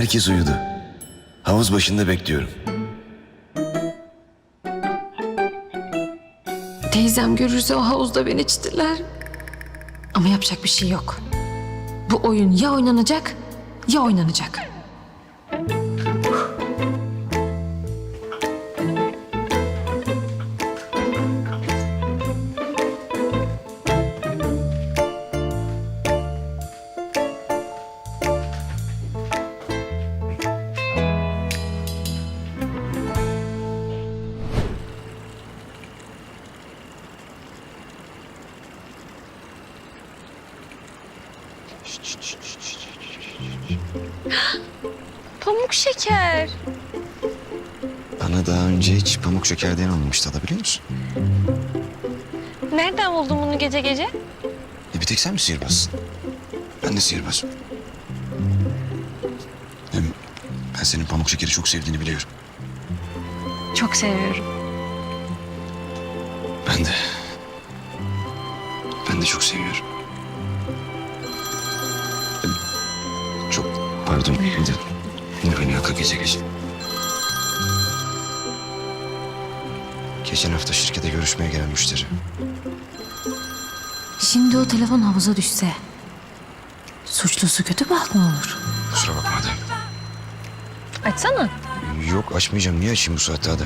Herkes uyudu. Havuz başında bekliyorum. Teyzem görürse o havuzda beni çitiler. Ama yapacak bir şey yok. Bu oyun ya oynanacak ya oynanacak. Pamuk şeker. Bana daha önce hiç pamuk şekerden alınmıştı da biliyor musun? Nereden buldun bunu gece gece? E bir tek sen mi sihirbazsın? Ben de sihirbazım. Hem ben senin pamuk şekeri çok sevdiğini biliyorum. Çok seviyorum. Ben de. Ben de çok seviyorum. Pardon. Ne beni yaka gece gece. Geçen hafta şirkete görüşmeye gelen müşteri. Şimdi o telefon havuza düşse suçlusu kötü baht mı olur? Kusura bakma hadi. Açsana. Yok açmayacağım. Niye açayım bu saatte hadi?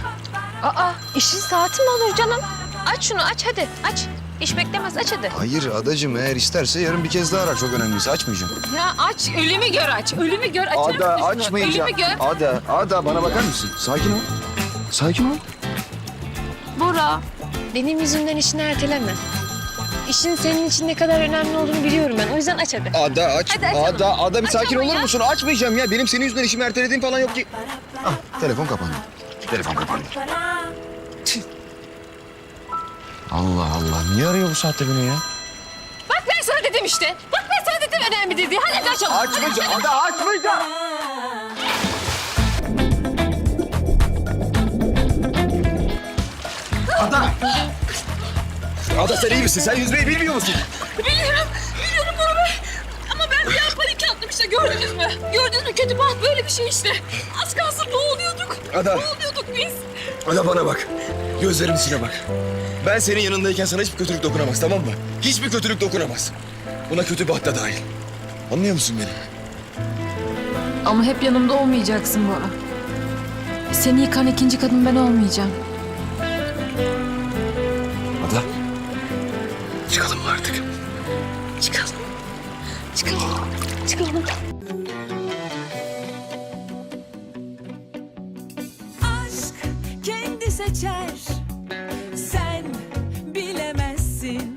Aa işin saati mi olur canım? Aç şunu aç hadi aç. İş beklemez aç hadi. Hayır adacığım eğer isterse yarın bir kez daha arar. Çok önemliyse açmayacağım. Ya aç ölümü gör aç. Ölümü gör açar Ada açmayacağım. Ölümü gör. Ada, Ada bana bakar mısın? Sakin ol. Sakin ol. Bora. Benim yüzümden işini erteleme. İşin senin için ne kadar önemli olduğunu biliyorum ben. O yüzden aç hadi. Ada aç. Hadi açalım. Ada, Ada bir Aç sakin olur ya. musun? Açmayacağım ya. Benim senin yüzünden işimi ertelediğim falan yok ki. Ah, telefon kapandı. Telefon kapandı. Allah Allah. Niye arıyor bu saatte beni ya? Bak ben sana dedim işte. Bak ben sana dedim önemli diye. Hadi hadi açalım. Açmayacağım. Ada açmayacağım. Ada. Ada sen iyi misin? Sen yüzmeyi bilmiyor musun? Biliyorum. Biliyorum bunu ben. Ama ben bir an panik yaptım işte gördünüz mü? Gördünüz mü? Kötü baht böyle bir şey işte. Az kalsın boğuluyorduk. Ada. Boğuluyorduk biz. Ada bana bak. Gözlerimin içine bak. Ben senin yanındayken sana hiçbir kötülük dokunamaz tamam mı? Hiçbir kötülük dokunamaz. Buna kötü da dahil. Anlıyor musun beni? Ama hep yanımda olmayacaksın Bora. Seni yıkan ikinci kadın ben olmayacağım. Ada. Çıkalım mı artık? Çıkalım. Çıkalım. Çıkalım. seçer. Sen bilemezsin.